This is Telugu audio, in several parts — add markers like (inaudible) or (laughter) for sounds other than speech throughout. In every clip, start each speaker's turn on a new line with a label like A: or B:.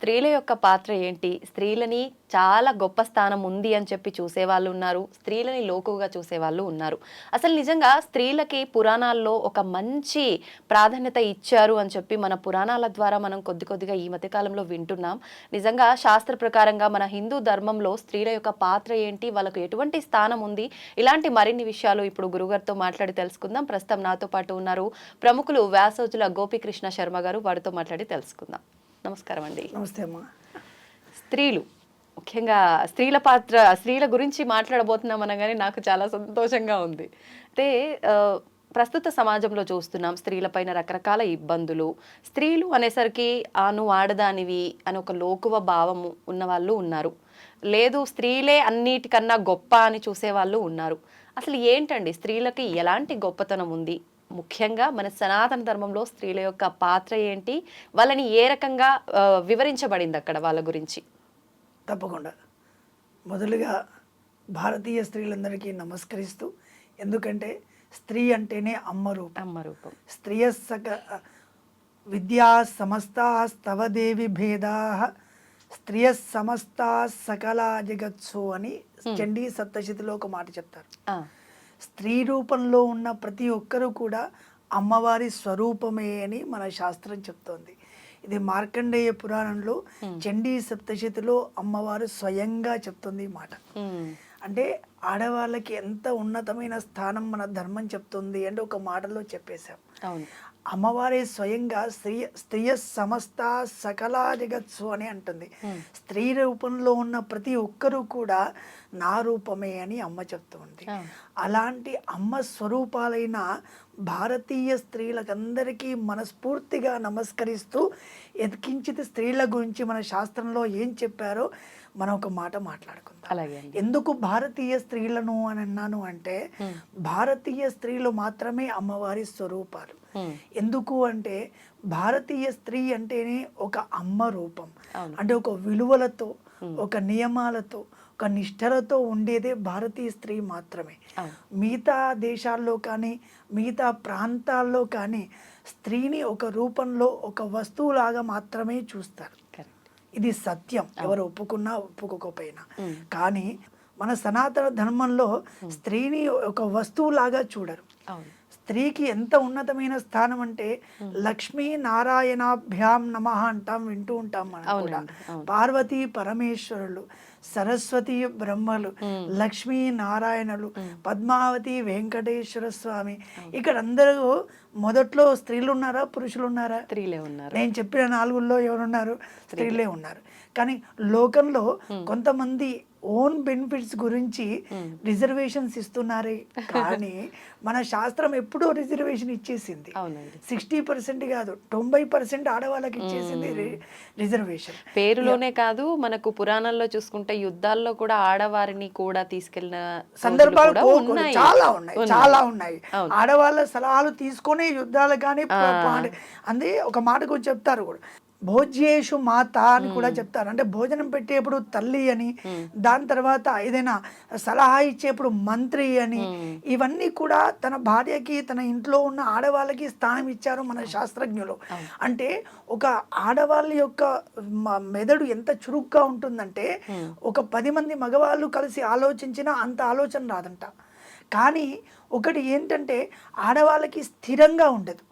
A: స్త్రీల యొక్క పాత్ర ఏంటి? స్త్రీలని చాలా గొప్ప స్థానం ఉంది అని చెప్పి చూసేవాళ్ళు ఉన్నారు. స్త్రీలని లోకుగా చూసేవాళ్ళు ఉన్నారు. అసలు నిజంగా స్త్రీలకి పురాణాల్లో ఒక మంచి ప్రాధాన్యత ఇచ్చారు అని చెప్పి మన పురాణాల ద్వారా మనం కొద్ది కొద్దిగా ఈ మధ్యకాలంలో వింటున్నాం. నిజంగా శాస్త్ర ప్రకారంగా మన హిందూ ధర్మంలో స్త్రీల యొక్క పాత్ర ఏంటి? వాళ్ళకు ఎటువంటి స్థానం ఉంది? ఇలాంటి మరిన్ని విషయాలు ఇప్పుడు గురుగారితో మాట్లాడి తెలుసుకుందాం. ప్రస్తుతం నాతో పాటు ఉన్నారు ప్రముఖులు వ్యాసోజుల గోపికృష్ణ శర్మ గారు. వారితో మాట్లాడి తెలుసుకుందాం. నమస్కారం అండి
B: నమస్తే అమ్మా.
A: స్త్రీలు ముఖ్యంగా స్త్రీల పాత్ర స్త్రీల గురించి మాట్లాడబోతున్నాం అనగానే నాకు చాలా సంతోషంగా ఉంది. అయితే ప్రస్తుత సమాజంలో చూస్తున్నాం స్త్రీలపైన రకరకాల ఇబ్బందులు. స్త్రీలు అనేసరికి ఆ నువ్వు ఆడదానివి అని ఒక లోకువ భావము ఉన్న వాళ్ళు ఉన్నారు. లేదు స్త్రీలే అన్నిటికన్నా గొప్ప అని చూసేవాళ్ళు ఉన్నారు. అసలు ఏంటండి? స్త్రీలకి ఎలాంటి గొప్పతనం ఉంది? ముఖ్యంగా మన సనాతన ధర్మంలో స్త్రీల యొక్క పాత్ర ఏంటి? వాళ్ళని ఏ రకంగా వివరించబడింది అక్కడ వాళ్ళ గురించి?
B: తప్పకుండా. మొదలుగా భారతీయ స్త్రీలందరికీ నమస్కరిస్తూ ఎందుకంటే స్త్రీ అంటేనే అమ్మ రూపం.
A: అమ్మ రూపం.
B: స్త్రియ సక విద్యా సమస్తా స్తవ దేవి భేదా స్త్రియ సమస్తా సకల జగత్సు అని చండీ సప్తశతిలో ఒక మాట చెప్తారు. స్త్రీ రూపంలో ఉన్న ప్రతి ఒక్కరూ కూడా అమ్మవారి స్వరూపమే అని మన శాస్త్రం చెప్తోంది. ఇది మార్కండేయ పురాణంలో చండీ సప్తశతిలో అమ్మవారు స్వయంగా చెప్తుంది ఈ మాట. అంటే ఆడవాళ్ళకి ఎంత ఉన్నతమైన స్థానం మన ధర్మం చెప్తుంది అంటే ఒక మాటలో చెప్పేశాం. అమ్మవారే స్వయంగా స్త్రీ స్త్రీయ సమస్త సకల జగత్సు అని అంటుంది. స్త్రీ రూపంలో ఉన్న ప్రతి ఒక్కరూ కూడా నా రూపమే అని అమ్మ చెప్తూ ఉంది. అలాంటి అమ్మ స్వరూపాలైన భారతీయ స్త్రీలకందరికీ మనస్ఫూర్తిగా నమస్కరిస్తూ ఎదికించిత స్త్రీల గురించి మన శాస్త్రంలో ఏం చెప్పారో మనం ఒక మాట మాట్లాడుకుందాం.
A: అలాగే
B: ఎందుకు భారతీయ స్త్రీలను అని అన్నాను అంటే భారతీయ స్త్రీలు మాత్రమే అమ్మవారి స్వరూపాలు. ఎందుకు అంటే భారతీయ స్త్రీ అంటేనే ఒక అమ్మ రూపం. అంటే ఒక విలువలతో ఒక నియమాలతో ఒక నిష్ఠలతో ఉండేదే భారతీయ స్త్రీ మాత్రమే. మిగతా దేశాల్లో కానీ మిగతా ప్రాంతాల్లో కానీ స్త్రీని ఒక రూపంలో ఒక వస్తువులాగా మాత్రమే చూస్తారు. ఇది సత్యం. ఎవరు ఒప్పుకున్నా ఒప్పుకోకపోయినా. కానీ మన సనాతన ధర్మంలో స్త్రీని ఒక వస్తువులాగా చూడరు. స్త్రీకి ఎంత ఉన్నతమైన స్థానం అంటే లక్ష్మీ నారాయణాభ్యాం నమ అంటాం వింటూ ఉంటాం మనం కూడా. పార్వతీ పరమేశ్వరులు సరస్వతి బ్రహ్మలు లక్ష్మీ నారాయణులు పద్మావతి వెంకటేశ్వర స్వామి. ఇక్కడ అందరూ మొదట్లో స్త్రీలు ఉన్నారా పురుషులు ఉన్నారా?
A: స్త్రీలే ఉన్నారు.
B: నేను చెప్పిన నాలుగుల్లో ఎవరున్నారు? స్త్రీలే. ఉన్నారు. కానీ లోకంలో కొంతమంది ఓన్ బెనిఫిట్స్ గురించి రిజర్వేషన్స్ ఇస్తున్నారే. కానీ (laughs) మన శాస్త్రం ఎప్పుడో రిజర్వేషన్ ఇచ్చేసింది. సిక్స్టీ పర్సెంట్ కాదు తొంభై పర్సెంట్ ఆడవాళ్ళకి ఇచ్చేసింది రి- రిజర్వేషన్
A: పేరులోనే కాదు మనకు పురాణాల్లో చూసుకుంటే యుద్ధాల్లో కూడా ఆడవారిని కూడా తీసుకెళ్ళిన
B: సందర్భాలు. చాలా ఉన్నాయి చాలా ఉన్నాయి. ఆడవాళ్ళ సలహాలు తీసుకొని యుద్ధాలు కానీ అందే ఒక మాట కూడా చెప్తారు కూడా. భోజ్యేషు మాత అని కూడా చెప్తారు. అంటే భోజనం పెట్టేప్పుడు తల్లి అని దాని తర్వాత ఏదైనా సలహా ఇచ్చేప్పుడు మంత్రి అని ఇవన్నీ కూడా తన భార్యకి తన ఇంట్లో ఉన్న ఆడవాళ్ళకి స్థానం ఇచ్చారు మన శాస్త్రజ్ఞులు. అంటే ఒక ఆడవాళ్ళ యొక్క మెదడు ఎంత చురుగ్గా ఉంటుందంటే ఒక పది మంది మగవాళ్ళు కలిసి ఆలోచించినా అంత ఆలోచన రాదంట. కానీ ఒకటి ఏంటంటే ఆడవాళ్ళకి స్థిరంగా ఉండదు.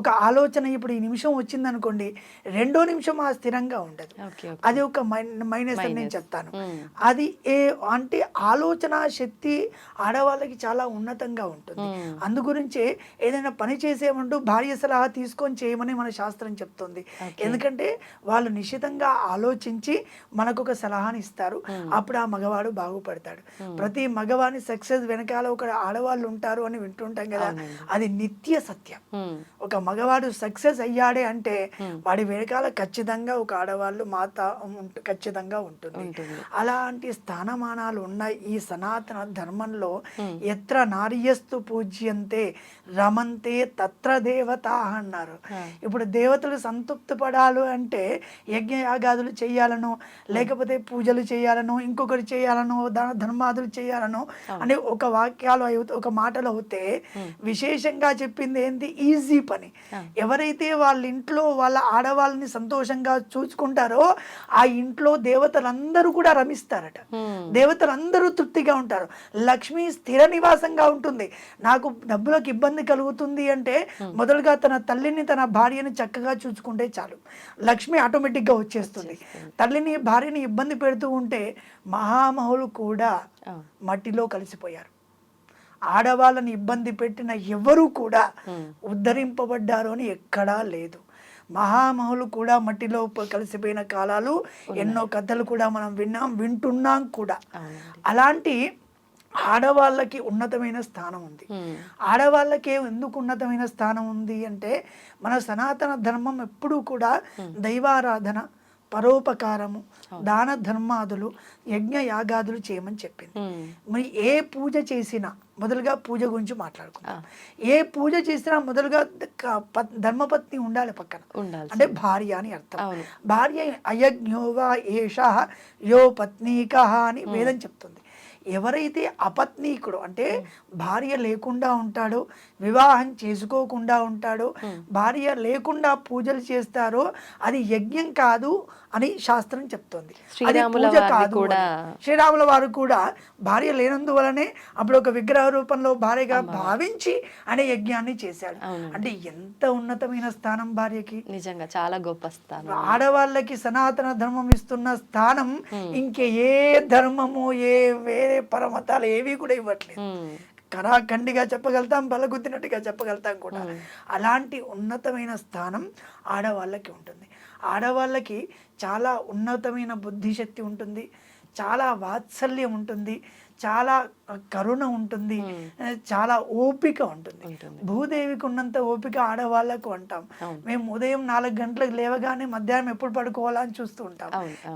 B: ఒక ఆలోచన ఇప్పుడు ఈ నిమిషం వచ్చింది అనుకోండి రెండో నిమిషం ఆ స్థిరంగా ఉండదు. అది ఒక మైనస్ అని నేను చెప్తాను. అది ఏ అంటే ఆలోచన శక్తి ఆడవాళ్ళకి చాలా ఉన్నతంగా ఉంటుంది. అందు గురించే ఏదైనా పని చేసేమంటూ భార్య సలహా తీసుకొని చేయమని మన శాస్త్రం చెప్తుంది. ఎందుకంటే వాళ్ళు నిశ్చితంగా ఆలోచించి మనకు ఒక సలహాని ఇస్తారు. అప్పుడు ఆ మగవాడు బాగుపడతాడు. ప్రతి మగవాని సక్సెస్ వెనకాల ఒక ఆడవాళ్ళు ఉంటారు అంటారు అని వింటుంటాం కదా. అది నిత్య సత్యం. ఒక మగవాడు సక్సెస్ అయ్యాడే అంటే వాడి వెనకాల ఖచ్చితంగా ఒక ఆడవాళ్ళు మాత ఖచ్చితంగా ఉంటుంది. అలాంటి స్థానమానాలు ఉన్న ఈ సనాతన ధర్మంలో ఎత్ర నార్యస్తు పూజ్యంతే రమంతే తత్ర దేవత అన్నారు. ఇప్పుడు దేవతలు సంతృప్తి పడాలి అంటే యజ్ఞ యాగాదులు చేయాలను లేకపోతే పూజలు చేయాలను ఇంకొకటి చేయాలను దాన ధర్మాదులు చేయాలను అని ఒక వాక్యాలు ఒక మాటలు అవుతే విశేషంగా చెప్పింది ఏంటి ఈజీ పని. ఎవరైతే వాళ్ళ ఇంట్లో వాళ్ళ ఆడవాళ్ళని సంతోషంగా చూసుకుంటారో ఆ ఇంట్లో దేవతలందరూ కూడా రమిస్తారట. దేవతలందరూ తృప్తిగా ఉంటారు. లక్ష్మి స్థిర నివాసంగా ఉంటుంది. నాకు డబ్బులకు ఇబ్బంది కలుగుతుంది అంటే మొదలుగా తన తల్లిని తన భార్యని చక్కగా చూసుకుంటే చాలు. లక్ష్మి ఆటోమేటిక్గా వచ్చేస్తుంది. తల్లిని భార్యని ఇబ్బంది పెడుతూ ఉంటే మహామహులు కూడా మట్టిలో కలిసిపోయారు. ఆడవాళ్ళని ఇబ్బంది పెట్టిన ఎవరు కూడా ఉద్ధరింపబడ్డారు అని ఎక్కడా లేదు. మహామహులు కూడా మట్టిలో కలిసిపోయిన కాలాలు ఎన్నో కథలు కూడా మనం విన్నాం వింటున్నాం కూడా. అలాంటి ఆడవాళ్ళకి ఉన్నతమైన స్థానం ఉంది. ఆడవాళ్ళకే ఎందుకు ఉన్నతమైన స్థానం ఉంది అంటే మన సనాతన ధర్మం ఎప్పుడూ కూడా దైవారాధన పరోపకారము దాన ధర్మాదులు యజ్ఞ యాగాదులు చేయమని చెప్పింది. మరి ఏ పూజ చేసినా మొదలుగా పూజ గురించి మాట్లాడుకుందాం. ఏ పూజ చేసినా మొదలుగా ధర్మపత్ని ఉండాలి పక్కన. అంటే భార్య అని అర్థం. భార్య అయజ్ఞోవా ఏష యో పత్నీక అని వేదం చెప్తుంది. ఎవరైతే అపత్నీకుడు అంటే భార్య లేకుండా ఉంటాడో వివాహం చేసుకోకుండా ఉంటాడో భార్య లేకుండా పూజలు చేస్తారో అది యజ్ఞం కాదు అని శాస్త్రం చెప్తోంది. అది
A: శ్రీరాముల
B: పూజ కాదు వారు కూడా భార్య లేనందువలనే అప్పుడు ఒక విగ్రహ రూపంలో భార్యగా భావించి అనే యజ్ఞాన్ని చేశాడు. అంటే ఎంత ఉన్నతమైన స్థానం భార్యకి.
A: నిజంగా చాలా గొప్ప స్థానం.
B: ఆడవాళ్ళకి సనాతన ధర్మం ఇస్తున్న స్థానం ఇంకే ఏ ధర్మము ఏ వేరే పరమతాలు ఏవి కూడా ఇవ్వట్లేదు. కరాఖండిగా చెప్పగలుగుతాం బలగుద్దినట్టుగా చెప్పగలుగుతాం కూడా. అలాంటి ఉన్నతమైన స్థానం ఆడవాళ్ళకి ఉంటుంది. ఆడవాళ్ళకి చాలా ఉన్నతమైన బుద్ధిశక్తి ఉంటుంది. చాలా వాత్సల్యం ఉంటుంది. చాలా కరుణ ఉంటుంది. చాలా ఓపిక ఉంటుంది. భూదేవికి ఉన్నంత ఓపిక ఆడవాళ్ళకు అంటాం. మేము ఉదయం నాలుగు గంటలకు లేవగానే మధ్యాహ్నం ఎప్పుడు పడుకోవాలా అని చూస్తూ ఉంటాం.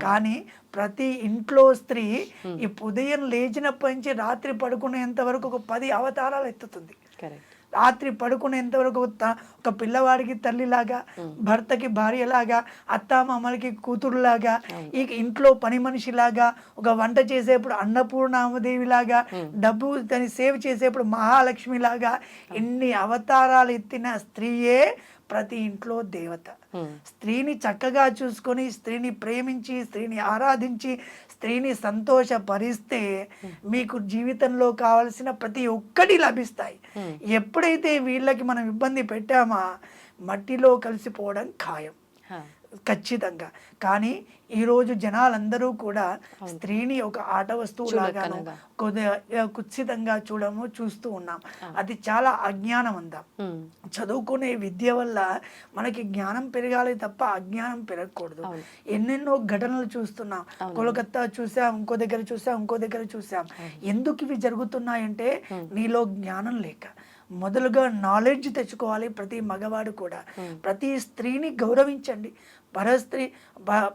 B: కానీ ప్రతి ఇంట్లో స్త్రీ ఈ ఉదయం లేచినప్పటి నుంచి రాత్రి పడుకునేంత వరకు ఒక పది అవతారాలు ఎత్తుతుంది.
A: కరెక్ట్.
B: రాత్రి పడుకునేంత వరకు త- ఒక పిల్లవాడికి తల్లిలాగా భర్తకి భార్యలాగా అత్తామామలకి కూతురులాగా ఈ ఇంట్లో పని మనిషిలాగా ఒక వంట చేసేప్పుడు అన్నపూర్ణామదేవిలాగా డబ్బు దాన్ని సేవ్ చేసేప్పుడు మహాలక్ష్మిలాగా ఎన్ని అవతారాలు ఎత్తిన స్త్రీయే ప్రతి ఇంట్లో దేవత. స్త్రీని చక్కగా చూసుకొని స్త్రీని ప్రేమించి స్త్రీని ఆరాధించి స్త్రీని సంతోషపరిస్తే మీకు జీవితంలో కావలసిన ప్రతి ఒక్కటి లభిస్తాయి. ఎప్పుడైతే వీళ్ళకి మనం ఇబ్బంది పెట్టామా మట్టిలో కలిసిపోవడం ఖాయం. ఖచ్చితంగా. కానీ ఈరోజు జనాలందరూ కూడా స్త్రీని ఒక ఆట వస్తువు లాగాను కుత్సితంగా చూడము చూస్తూ ఉన్నాం. అది చాలా అజ్ఞానం అందాం. చదువుకునే విద్య వల్ల మనకి జ్ఞానం పెరగాలి తప్ప అజ్ఞానం పెరగకూడదు. ఎన్నెన్నో ఘటనలు చూస్తున్నాం. కోలకత్తా చూసాం ఇంకో దగ్గర చూసాం ఇంకో దగ్గర చూసాం. ఎందుకు ఇవి జరుగుతున్నాయంటే నీలో జ్ఞానం లేక. మొదలుగా నాలెడ్జ్ తెచ్చుకోవాలి ప్రతి మగవాడు కూడా. ప్రతి స్త్రీని గౌరవించండి. పరస్త్రీ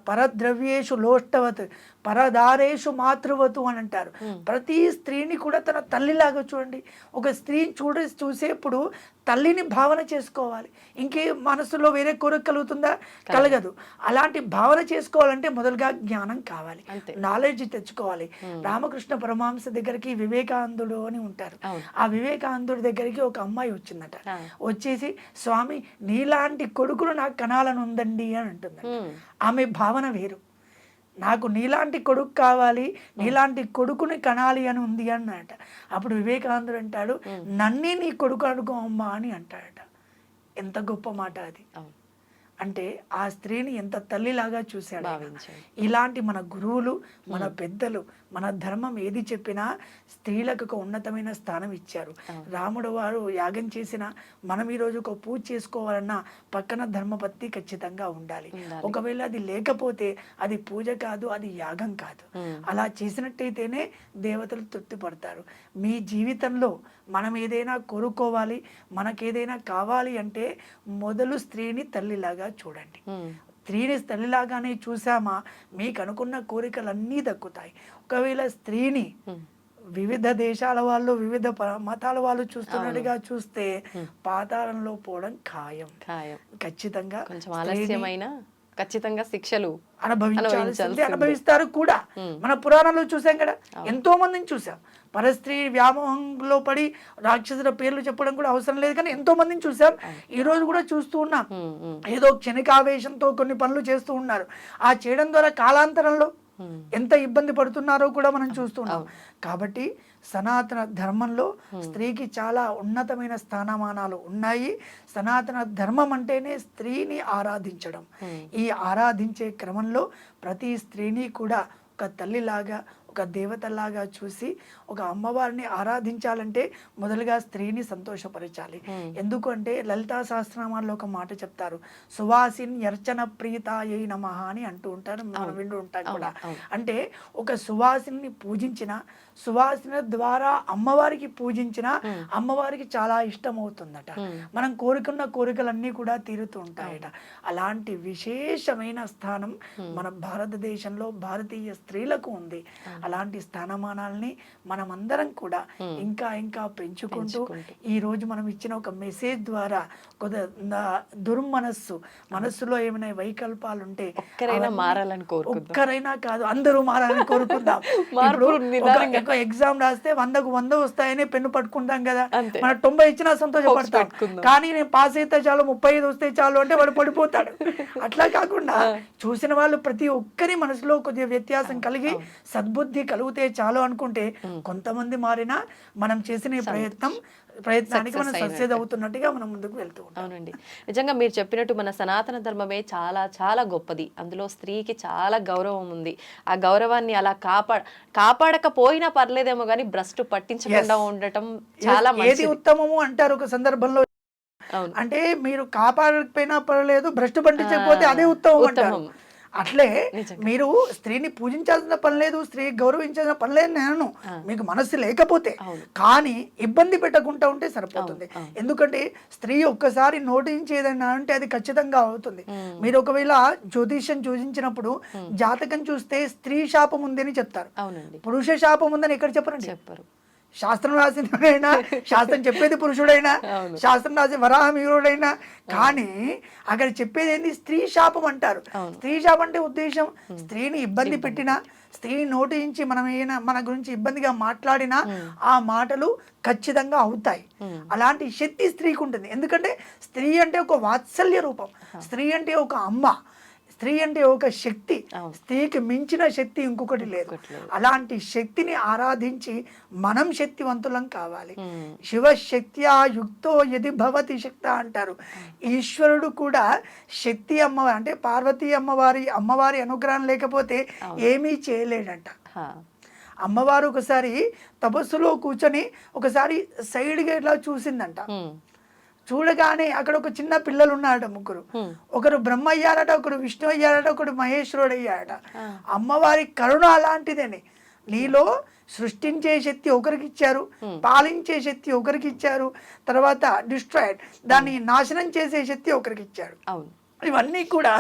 B: పరద్రవ్యేషు లోష్టవత్ పరదారేషు మాతృవతు అని అంటారు. ప్రతి స్త్రీని కూడా తన తల్లిలాగా చూడండి. ఒక స్త్రీని చూడ చూసేప్పుడు తల్లిని భావన చేసుకోవాలి. ఇంకే మనసులో వేరే కోరిక కలుగుతుందా? కలగదు. అలాంటి భావన చేసుకోవాలంటే మొదలుగా జ్ఞానం కావాలి. నాలెడ్జ్ తెచ్చుకోవాలి. రామకృష్ణ పరమహంస దగ్గరికి వివేకానందుడు అని ఉంటారు. ఆ వివేకానందుడి దగ్గరికి ఒక అమ్మాయి వచ్చిందట. వచ్చేసి స్వామి నీలాంటి కొడుకులు నాకు కనాలని ఉందండి అని
A: ఉమ్,
B: ఆమె భావన వేరు. నాకు నీలాంటి కొడుకు కావాలి నీలాంటి కొడుకుని కనాలి అని ఉంది అన్నట అప్పుడు వివేకానందుడు అంటాడు నన్నే నీ కొడుకు అనుకో అమ్మా అని అంటాడట. ఎంత గొప్ప మాట అది. అంటే ఆ స్త్రీని ఎంత తల్లిలాగా చూశాడు. ఇలాంటి మన గురువులు మన పెద్దలు మన ధర్మం ఏది చెప్పినా స్త్రీలకు ఒక ఉన్నతమైన స్థానం ఇచ్చారు. రాముడు వారు యాగం చేసిన మనం ఈరోజు ఒక పూజ చేసుకోవాలన్నా పక్కన ధర్మపత్తి ఖచ్చితంగా ఉండాలి. ఒకవేళ అది లేకపోతే అది పూజ కాదు అది యాగం కాదు. అలా చేసినట్టయితేనే దేవతలు తృప్తి పడతారు. మీ జీవితంలో మనం ఏదైనా కోరుకోవాలి మనకేదైనా కావాలి అంటే మొదలు స్త్రీని తల్లిలాగా చూడండి. స్త్రీని తల్లిలాగానే చూసామా మీకు అనుకున్న కోరికలన్నీ దక్కుతాయి. ఒకవేళ స్త్రీని. వివిధ దేశాల వాళ్ళు వివిధ మతాల వాళ్ళు చూస్తున్నట్టుగా చూస్తే పాతాళంలో పోవడం ఖాయం.
A: ఖాయం.
B: ఖచ్చితంగా
A: కొంచెం
B: స్త్రీని
A: ఆలస్యమైన ఖచ్చితంగా శిక్షలు
B: అనుభవించాల్సింది. అనుభవిస్తారు కూడా. మన పురాణాల్లో చూసాం కదా ఎంతో మందిని చూసాం. పరస్త్రీ వ్యామోహంలో పడి రాక్షసుల పేర్లు చెప్పడం కూడా అవసరం లేదు కానీ ఎంతో మందిని చూసాం. ఈ రోజు కూడా చూస్తూ ఉన్నాం. ఏదో క్షణికావేశంతో కొన్ని పనులు చేస్తూ ఉన్నారు. ఆ చేయడం ద్వారా కాలాంతరంలో. ఎంత ఇబ్బంది పడుతున్నారో కూడా మనం చూస్తున్నాం కాబట్టి సనాతన ధర్మంలో స్త్రీకి చాలా ఉన్నతమైన స్థానమానాలు ఉన్నాయి. సనాతన ధర్మం అంటేనే స్త్రీని ఆరాధించడం. ఈ ఆరాధించే క్రమంలో ప్రతి స్త్రీని కూడా ఒక తల్లిలాగా ఒక దేవతలాగా చూసి ఒక అమ్మవారిని ఆరాధించాలంటే మొదలుగా స్త్రీని సంతోషపరచాలి. ఎందుకు అంటే లలితా సహస్రనామాల్లో ఒక మాట చెప్తారు సువాసిన్ యర్చన ప్రీతాయై నమ అని అంటూ ఉంటారు మనం వింటూ ఉంటాం కూడా. అంటే ఒక సువాసిని పూజించిన సువాసన ద్వారా అమ్మవారికి పూజించిన అమ్మవారికి చాలా ఇష్టం అవుతుందట మనం కోరుకున్న కోరికలన్నీ కూడా తీరుతూ ఉంటాయట. అలాంటి విశేషమైన స్థానం మన భారతదేశంలో భారతీయ స్త్రీలకు ఉంది. అలాంటి స్థానమానాల్ని మనమందరం కూడా ఇంకా ఇంకా పెంచుకుంటూ ఈ రోజు మనం ఇచ్చిన ఒక మెసేజ్ ద్వారా కొద్ది దుర్మనస్సు మనస్సులో ఏమైనా వైకల్పాలు ఉంటే
A: మారాలని.
B: ఒక్కరైనా కాదు అందరూ మారాలని కోరుకుందాం. (laughs) ఒక ఎగ్జామ్ రాస్తే వందకు వంద వస్తాయని పెన్ను పట్టుకుంటాం కదా. మన తొంభై ఇచ్చినా సంతోషపడతాం. కానీ నేను పాస్ అయితే చాలు ముప్పై ఐదు వస్తే చాలు అంటే వాడు పడిపోతాడు. (laughs) అట్లా కాకుండా చూసిన వాళ్ళు ప్రతి ఒక్కరి మనసులో కొద్దిగా వ్యత్యాసం కలిగి సద్బుద్ధి కలిగితే చాలు అనుకుంటే కొంతమంది మారినా మనం చేసిన ప్రయత్నం ప్రయత్నానికి మనం
A: Success
B: సక్సెస్ అవుతున్నట్టుగా మనం ముందుకు వెళ్తూ ఉంటాం.
A: అవునండి. నిజంగా మీరు చెప్పినట్టు మన సనాతన ధర్మమే చాలా చాలా గొప్పది. అందులో స్త్రీకి చాలా గౌరవం ఉంది. ఆ గౌరవాన్ని అలా కాపా కాపాడకపోయినా పర్లేదేమో కానీ భ్రష్టు పట్టించకుండా. ఉండటం చాలా
B: ఏది ఉత్తమము అంటారు ఒక సందర్భంలో. అంటే మీరు కాపాడకపోయినా పర్లేదు భ్రష్టు పట్టించకపోతే అదే ఉత్తమం అంటారు.
A: ఉత్తమం.
B: అట్లే. మీరు స్త్రీని పూజించాల్సిన పని లేదు స్త్రీ గౌరవించాల్సిన పని లేదు నేను. మీకు మనస్సు లేకపోతే. కానీ ఇబ్బంది పెట్టకుండా ఉంటే సరిపోతుంది. ఎందుకంటే స్త్రీ ఒక్కసారి నోటించి ఏదైనా అంటే అది ఖచ్చితంగా అవుతుంది. మీరు ఒకవేళ జ్యోతిష్యం చూసించినప్పుడు జాతకం చూస్తే స్త్రీ శాపం ఉందని చెప్తారు. పురుష శాపం ఉందని ఎక్కడ చెప్పరండి?
A: చెప్పరు.
B: శాస్త్రం రాసినైనా శాస్త్రం చెప్పేది పురుషుడైనా. శాస్త్రం రాసే వరాహమీరుడైనా. కానీ అక్కడ చెప్పేది ఏంది? స్త్రీ శాపం అంటారు. స్త్రీ శాపం అంటే ఉద్దేశం? స్త్రీని ఇబ్బంది పెట్టినా స్త్రీని నోటించి మనం ఏమైనా మన గురించి ఇబ్బందిగా మాట్లాడినా ఆ మాటలు ఖచ్చితంగా అవుతాయి. అలాంటి శక్తి స్త్రీకి ఉంటుంది ఎందుకంటే స్త్రీ అంటే ఒక వాత్సల్య రూపం. స్త్రీ అంటే ఒక అమ్మ. స్త్రీ అంటే ఒక శక్తి. స్త్రీకి మించిన శక్తి ఇంకొకటి లేదు. అలాంటి శక్తిని ఆరాధించి మనం శక్తివంతులం కావాలి. శివశక్త్యా యుక్తో యది భవతి శక్త అంటారు ఈశ్వరుడు కూడా శక్తి అమ్మవారి అంటే పార్వతీ అమ్మవారి అమ్మవారి అనుగ్రహం లేకపోతే ఏమీ చేయలేడంట. అమ్మవారు ఒకసారి తపస్సులో కూర్చొని ఒకసారి సైడ్గా ఇట్లా చూసిందంట. చూడగానే అక్కడ ఒక చిన్న పిల్లలు ఉన్నారట ముగ్గురు. ఒకరు బ్రహ్మ అయ్యారట ఒకరు విష్ణు అయ్యారట ఒకడు మహేశ్వరుడు అయ్యాడట అమ్మవారి కరుణ అలాంటిదని. నీలో సృష్టించే శక్తి ఒకరికి ఇచ్చారు పాలించే శక్తి ఒకరికి ఇచ్చారు తర్వాత డిస్ట్రాయిడ్ దాన్ని నాశనం చేసే శక్తి ఒకరికి ఇచ్చాడు
A: అవును.
B: ఇవన్నీ కూడా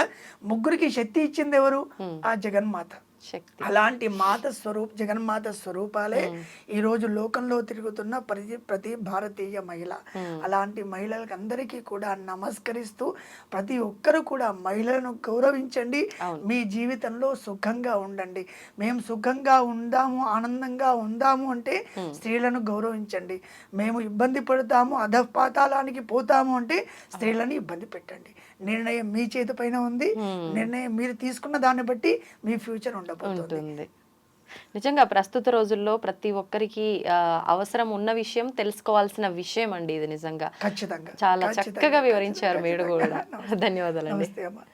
B: ముగ్గురికి శక్తి ఇచ్చింది ఎవరు? ఆ జగన్మాత. అలాంటి మాత స్వరూప జగన్మాత స్వరూపాలే ఈ రోజు లోకంలో తిరుగుతున్న ప్రతి ప్రతి భారతీయ మహిళ. అలాంటి మహిళలకు అందరికీ కూడా నమస్కరిస్తూ ప్రతి ఒక్కరు కూడా మహిళలను గౌరవించండి. మీ జీవితంలో సుఖంగా ఉండండి. మేము సుఖంగా ఉందాము ఆనందంగా ఉందాము అంటే స్త్రీలను గౌరవించండి. మేము ఇబ్బంది పడతాము అధపాతాళానికి పోతాము అంటే స్త్రీలను ఇబ్బంది పెట్టండి. నిర్ణయం మీ చేతి పైన ఉంది. నిర్ణయం మీరు తీసుకున్న దాన్ని బట్టి మీ ఫ్యూచర్ ఉండబోతుంది
A: ఉంటుంది. నిజంగా ప్రస్తుత రోజుల్లో ప్రతి ఒక్కరికి అవసరం ఉన్న విషయం తెలుసుకోవాల్సిన విషయం అండి ఇది నిజంగా.
B: ఖచ్చితంగా.
A: చాలా చక్కగా వివరించారు మీరు. కూడా.
B: అమ్మా.